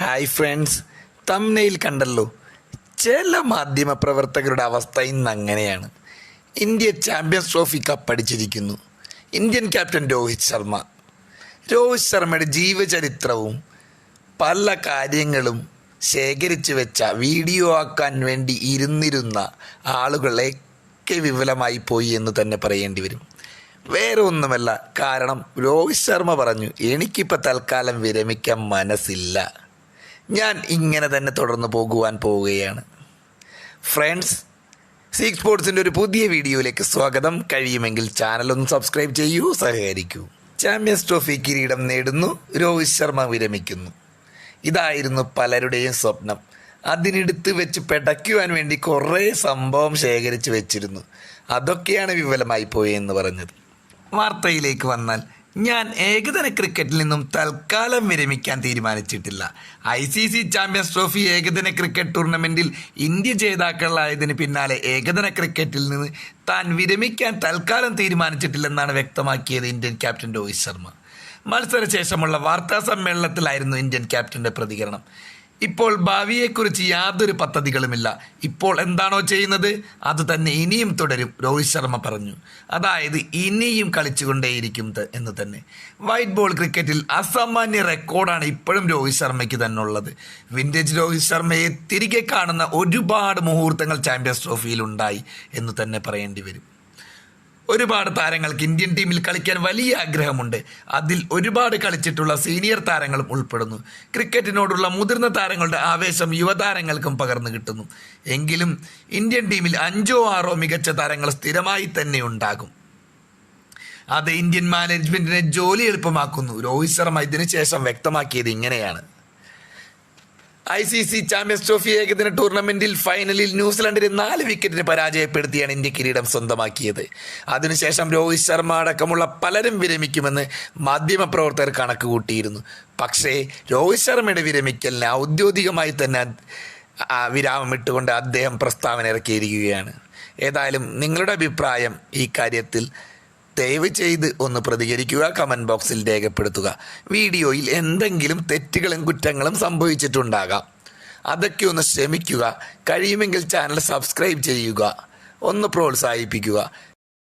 Hi friends തമ്നയിൽ കണ്ടല്ലോ. ചില മാധ്യമ പ്രവർത്തകരുടെ അവസ്ഥ ഇന്ന് അങ്ങനെയാണ്. ഇന്ത്യ ചാമ്പ്യൻസ് ട്രോഫി കപ്പടിച്ചിരിക്കുന്നു ഇന്ത്യൻ ക്യാപ്റ്റൻ രോഹിത് ശർമ്മ. രോഹിത് ശർമ്മയുടെ ജീവചരിത്രവും പല കാര്യങ്ങളും ശേഖരിച്ചു വെച്ച വീഡിയോ ആക്കാൻ വേണ്ടി ഇരുന്നിരുന്ന ആളുകളെയൊക്കെ വിപുലമായി പോയി എന്ന് തന്നെ പറയേണ്ടി വരും. വേറെ ഒന്നുമല്ല കാരണം രോഹിത് ശർമ്മ പറഞ്ഞു എനിക്കിപ്പോൾ തൽക്കാലം വിരമിക്കാൻ മനസ്സില്ല. ഞാൻ ഇങ്ങനെ തന്നെ തുടർന്ന് പോകുവാൻ പോവുകയാണ്. ഫ്രണ്ട്സ് സീക്ക് സ്പോർട്സിന്റെ ഒരു പുതിയ വീഡിയോയിലേക്ക് സ്വാഗതം. കഴിയുമെങ്കിൽ ചാനൽ ഒന്ന് സബ്സ്ക്രൈബ് ചെയ്യൂ സഹകരിക്കൂ. ചാമ്പ്യൻസ് ട്രോഫി കിരീടം നേടുന്നു രോഹിത് ശർമ്മ വിരമിക്കുന്നു. ഇതായിരുന്നു പലരുടെയും സ്വപ്നം. അതിനെടുത്ത് വെച്ച് പെടയ്ക്കുവാൻ വേണ്ടി കുറേ സംഭവം ശേഖരിച്ച് വെച്ചിരുന്നു. അതൊക്കെയാണ് വിഫലമായി പോയെന്ന് പറഞ്ഞത്. വാർത്തയിലേക്ക് വന്നാൽ ഞാൻ ഏകദിന ക്രിക്കറ്റിൽ നിന്നും തൽക്കാലം വിരമിക്കാൻ തീരുമാനിച്ചിട്ടില്ല. I C C champions trophy ഏകദിന ക്രിക്കറ്റ് ടൂർണമെന്റിൽ ഇന്ത്യ ജേതാക്കളായതിന് പിന്നാലെ ഏകദിന ക്രിക്കറ്റിൽ നിന്ന് താൻ വിരമിക്കാൻ തൽക്കാലം തീരുമാനിച്ചിട്ടില്ലെന്നാണ് വ്യക്തമാക്കിയത് ഇന്ത്യൻ ക്യാപ്റ്റൻ രോഹിത് ശർമ്മ. മത്സരശേഷമുള്ള വാർത്താ സമ്മേളനത്തിലായിരുന്നു ഇന്ത്യൻ ക്യാപ്റ്റന്റെ പ്രതികരണം. ഇപ്പോൾ ഭാവിയെക്കുറിച്ച് യാതൊരു പദ്ധതികളുമില്ല. ഇപ്പോൾ എന്താണോ ചെയ്യുന്നത്? അത് തന്നെ ഇനിയും തുടരും രോഹിത് ശർമ്മ പറഞ്ഞു. അതായത് ഇനിയും കളിച്ചുകൊണ്ടേയിരിക്കും എന്ന് തന്നെ. വൈറ്റ് ബോൾ ക്രിക്കറ്റിൽ അസാമാന്യ റെക്കോർഡാണ് ഇപ്പോഴും രോഹിത് ശർമ്മയ്ക്ക് തന്നെ ഉള്ളത്. വിന്റേജ് രോഹിത് ശർമ്മയെ തിരികെ കാണുന്ന ഒരുപാട് മുഹൂർത്തങ്ങൾ ചാമ്പ്യൻസ് ട്രോഫിയിൽ ഉണ്ടായി എന്ന് തന്നെ പറയേണ്ടി വരും. ഒരുപാട് താരങ്ങൾക്ക് ഇന്ത്യൻ ടീമിൽ കളിക്കാൻ വലിയ ആഗ്രഹമുണ്ട്. അതിൽ ഒരുപാട് കളിച്ചിട്ടുള്ള സീനിയർ താരങ്ങളും ഉൾപ്പെടുന്നു. ക്രിക്കറ്റിനോടുള്ള മുതിർന്ന താരങ്ങളുടെ ആവേശം യുവതാരങ്ങൾക്കും പകർന്നു കിട്ടുന്നു. എങ്കിലും ഇന്ത്യൻ ടീമിൽ അഞ്ചോ ആറോ മികച്ച താരങ്ങൾ സ്ഥിരമായി തന്നെ ഉണ്ടാകും. അത് ഇന്ത്യൻ മാനേജ്മെന്റിനെ ജോലി എളുപ്പമാക്കുന്നു. രോഹിത് ശർമ്മ ഇതിനുശേഷം വ്യക്തമാക്കിയത് ഇങ്ങനെയാണ്. I C C champions trophy ഏകദിന ടൂർണമെന്റിൽ ഫൈനലിൽ ന്യൂസിലൻഡിനെ നാല് വിക്കറ്റിന് പരാജയപ്പെടുത്തിയാണ് ഇന്ത്യ കിരീടം സ്വന്തമാക്കിയത്. അതിനുശേഷം രോഹിത് ശർമ്മ അടക്കമുള്ള പലരും വിരമിക്കുമെന്ന് മാധ്യമപ്രവർത്തകർ കണക്ക് കൂട്ടിയിരുന്നു പക്ഷേ രോഹിത് ശർമ്മയുടെ വിരമിക്കലിന് ഔദ്യോഗികമായി തന്നെ വിരാമമിട്ടുകൊണ്ട് അദ്ദേഹം പ്രസ്താവന ഇറക്കിയിരിക്കുകയാണ്. ഏതായാലും നിങ്ങളുടെ അഭിപ്രായം ഈ കാര്യത്തിൽ ദയവ് ചെയ്ത് ഒന്ന് പ്രതികരിക്കുക കമന്റ് ബോക്സിൽ രേഖപ്പെടുത്തുക. വീഡിയോയിൽ എന്തെങ്കിലും തെറ്റുകളും കുറ്റങ്ങളും സംഭവിച്ചിട്ടുണ്ടാകാം. അതൊക്കെ ഒന്ന് ശ്രമിക്കുക. കഴിയുമെങ്കിൽ ചാനൽ സബ്സ്ക്രൈബ് ചെയ്യുക. ഒന്ന് പ്രോത്സാഹിപ്പിക്കുക.